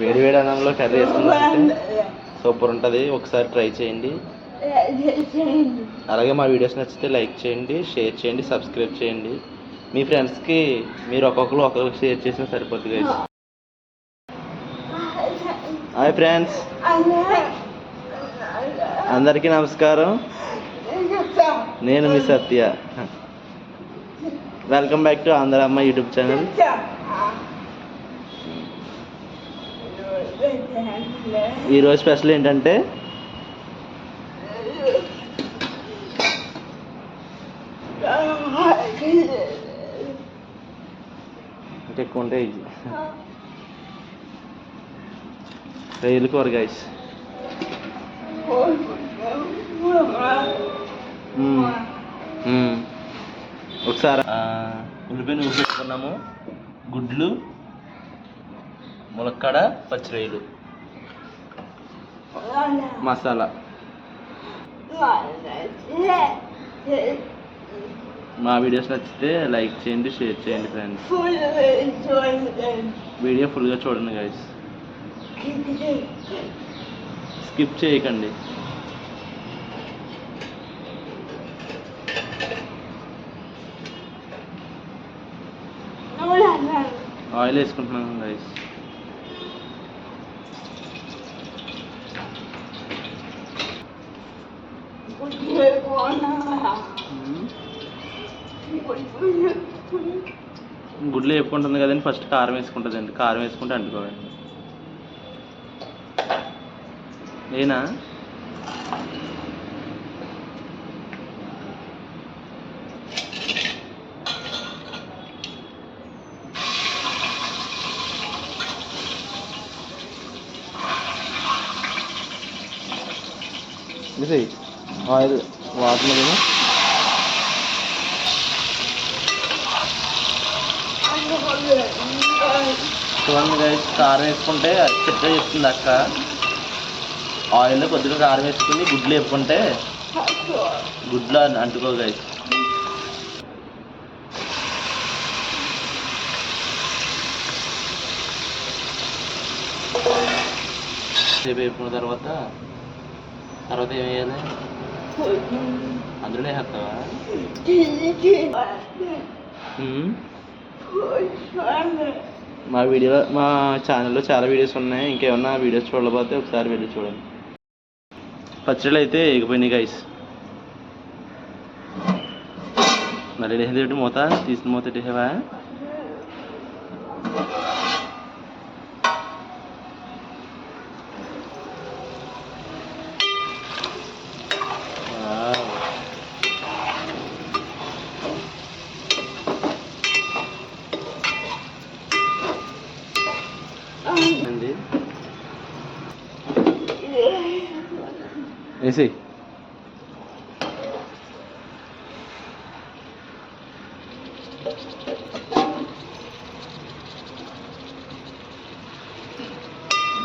వేడి వేడి అన్నంలో కర్రీ వేసుకుని సూపర్ ఉంటుంది. ఒకసారి ట్రై చేయండి. అలాగే మా వీడియోస్ నచ్చితే లైక్ చేయండి షేర్ చేయండి సబ్స్క్రైబ్ చేయండి. మీ ఫ్రెండ్స్కి మీరు ఒక్కొక్కరు ఒక్కొక్కరు షేర్ చేసినా సరిపోతుంది. Hi friends. అందరికీ నమస్కారం. నేను మీ Satya. Welcome back to Andhra Amma YouTube channel. ఈరోజు స్పెషల్ ఏంటంటే? ఎక్కువ ఉంటాయి రొయ్యలు కూర గాయస్ ఒకసారి ఆ, ఉల్లిపాయ గుడ్లు ములక్కడ పచ్చిరొయ్యలు. మసాలా. మా వీడియోస్ నచ్చితే లైక్ చేయండి షేర్ చేయండి ఫ్రెండ్స్. వీడియో ఫుల్గా చూడండి గైస్. స్కిప్ చేయకండి. ఆయిల్ వేసుకుంటున్నాను గైస్. గుడ్లు ఉంటుంది కదండి ఫస్ట్ కారం వేసుకుంటుందండి కారం వేసుకుంటే అంటుకోవండి నేనా ఇది ఆయిల్. వాటర్ కూడా చూడండి గైస్ కారం వేసుకుంటే చిట్టగా చెప్తుంది అక్క. ఆయిల్లో కొద్దిగా కారం వేసుకుని గుడ్లు వేసుకుంటే గుడ్లు అంటుకో గైస్ సేపు వేపుకున్న తర్వాత తర్వాత ఏం వేయాలి? అందులో వేస్తావా మా వీడియో మా ఛానల్లో చాలా వీడియోస్ ఉన్నాయి ఇంకేమన్నా వీడియోస్ చూడకపోతే ఒకసారి వెళ్ళి చూడండి పచ్చళ్ళు అయితే ఎగిపోయినాయి గైస్ మరి ఏంటి మూత తీసిన మూత పెట్టేసావా వావ్. ఏంది వేసి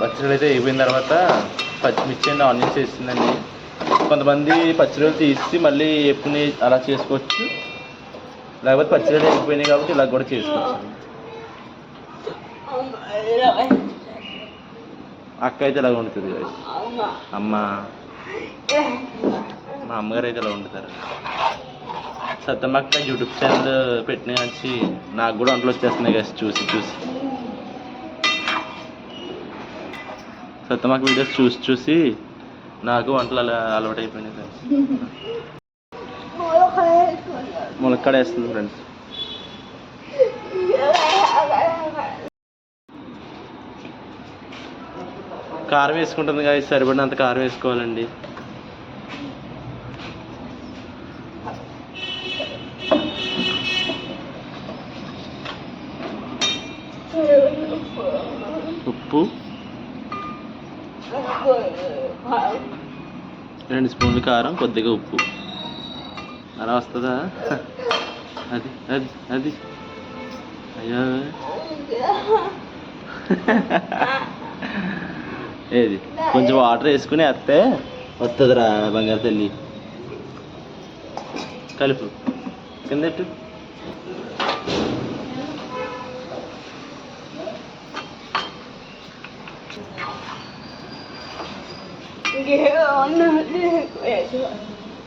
పచ్చడి అయితే అయిపోయిన తర్వాత పచ్చిమిర్చి అండ్ ఆనియన్స్ వేసిందండి కొంతమంది పచ్చిరొయ్యలు తీసి మళ్ళీ ఎప్పుడు అలా చేసుకోవచ్చు. లేకపోతే పచ్చిరొయ్యలు అయిపోయినాయి కాబట్టి ఇలా కూడా చేసుకోవచ్చు. అక్క అయితే ఇలా guys. అమ్మ. మా అమ్మగారు అయితే ఇలా వండుతారు. సత్తమ్మక్క యూట్యూబ్ ఛానల్ పెట్టిన వచ్చి నాకు కూడా వంటలు వచ్చేస్తున్నాయి కదా చూసి చూసి. సత్తమ్మక్క వీడియోస్ చూసి చూసి నాకు వంటలు అలా అలవాటు అయిపోయినాయి ఫ్రెండ్స్ ములక్కడ వేస్తుంది ఫ్రెండ్స్ కారం వేసుకుంటుంది కదా సరిపడినంత కారం వేసుకోవాలండి. ఉప్పు. రెండు స్పూన్లు కారం కొద్దిగా ఉప్పు. అలా వస్తుందా? అది అది అది. అయ్యో. ఏది? కొంచెం వాటర్ వేసుకుని వేస్తే వస్తుందిరా బంగారు తల్లి. కలుపు. కిందట్టు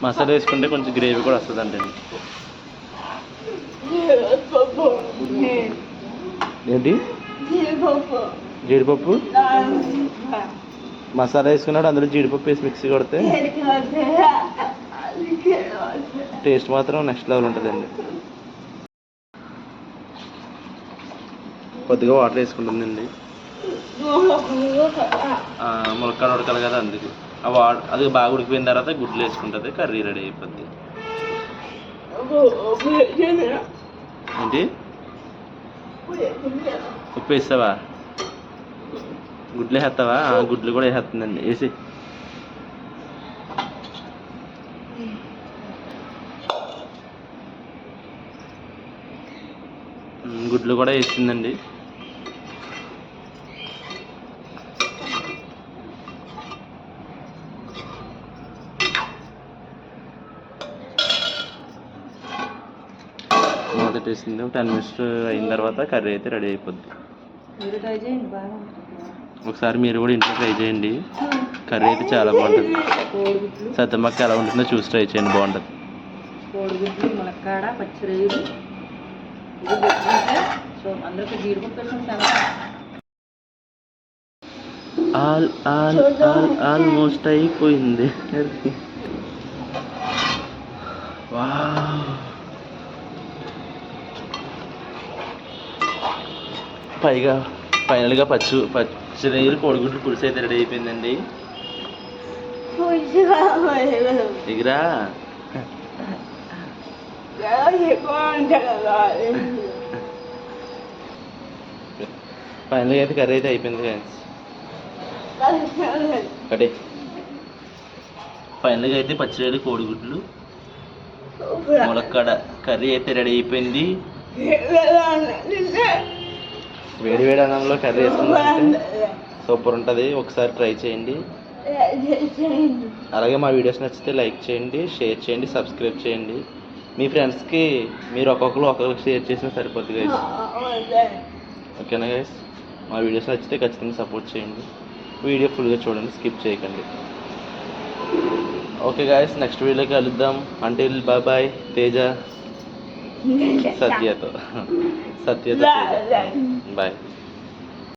మసాలా వేసుకుంటే కొంచెం గ్రేవీ కూడా వస్తుంది అంటే ఏంటి? జీడిపప్పు. మసాలా వేసుకున్నాడు అందులో జీడిపప్పు వేసి మిక్సీ కొడితే టేస్ట్ మాత్రం నెక్స్ట్ లెవెల్ ఉంటుందండి. కొద్దిగా వాటర్ వేసుకుంటుందండి. ఆ, ములక్కాడ ఉడకాలి కదా అందుకు. ఆ వా అది బాగా ఉడికిపోయిన తర్వాత గుడ్లు వేసుకుంటుంది కర్రీ రెడీ అయిపోద్ది. ఏంటి? ఉప్పు వేస్తావా? గుడ్లు వేస్తావా? ఆ, గుడ్లు కూడా వేసేస్తుందండి. వేసి. గుడ్లు కూడా వేసిందండి మొదట వేసింది టెన్ మినిట్స్ అయిన తర్వాత కర్రీ అయితే రెడీ అయిపోద్ది మీరు ట్రై చేయండి బాగా ఒకసారి మీరు కూడా ఇంట్లో ట్రై చేయండి. కర్రీ అయితే చాలా బాగుంటుంది. సత్తమ్మక్క ఎలా ఉంటుందో చూసి ట్రై చేయండి బాగుంటుంది. కోడిగుడ్లు ములక్కాడ పచ్చిరొయ్యలు ఇది పెట్టుకుంటే సో అందరికి జీడిపప్పు వేసిన చాలా ఆల్ ఆల్ ఆల్ ఆల్మోస్ట్ అయిపోయింది. పైగా ఫైనల్గా పచ్చి పచ్చిరయ్యలు కోడిగుడ్లు పులుసు అయితే రెడీ అయిపోయిందండి. ఎగిరా ఫైనల్గా అయితే కర్రీ అయితే అయిపోయింది ఫ్రెండ్స్ ఒకటి. ఫైనల్గా అయితే పచ్చిరయ్యలు కోడిగుడ్లు ములక్కాడ కర్రీ అయితే రెడీ అయిపోయింది. వేడి వేడి అన్నంలో కర్రీ వేసుకుంటే సూపర్ ఉంటుంది. ఒకసారి ట్రై చేయండి. అలాగే మా వీడియోస్ నచ్చితే లైక్ చేయండి షేర్ చేయండి సబ్స్క్రైబ్ చేయండి. మీ ఫ్రెండ్స్కి మీరు ఒక్కొక్కరు ఒక్కొక్కరికి షేర్ చేసినా సరిపోద్ది గైస్ ఓకేనా గైస్ మా వీడియోస్ నచ్చితే ఖచ్చితంగా సపోర్ట్ చేయండి. వీడియో ఫుల్గా చూడండి స్కిప్ చేయకండి. ఓకే గాయస్ నెక్స్ట్ వీడియోకి కలుద్దాం. Until bye Teja సత్యతో. సత్యతో 拜拜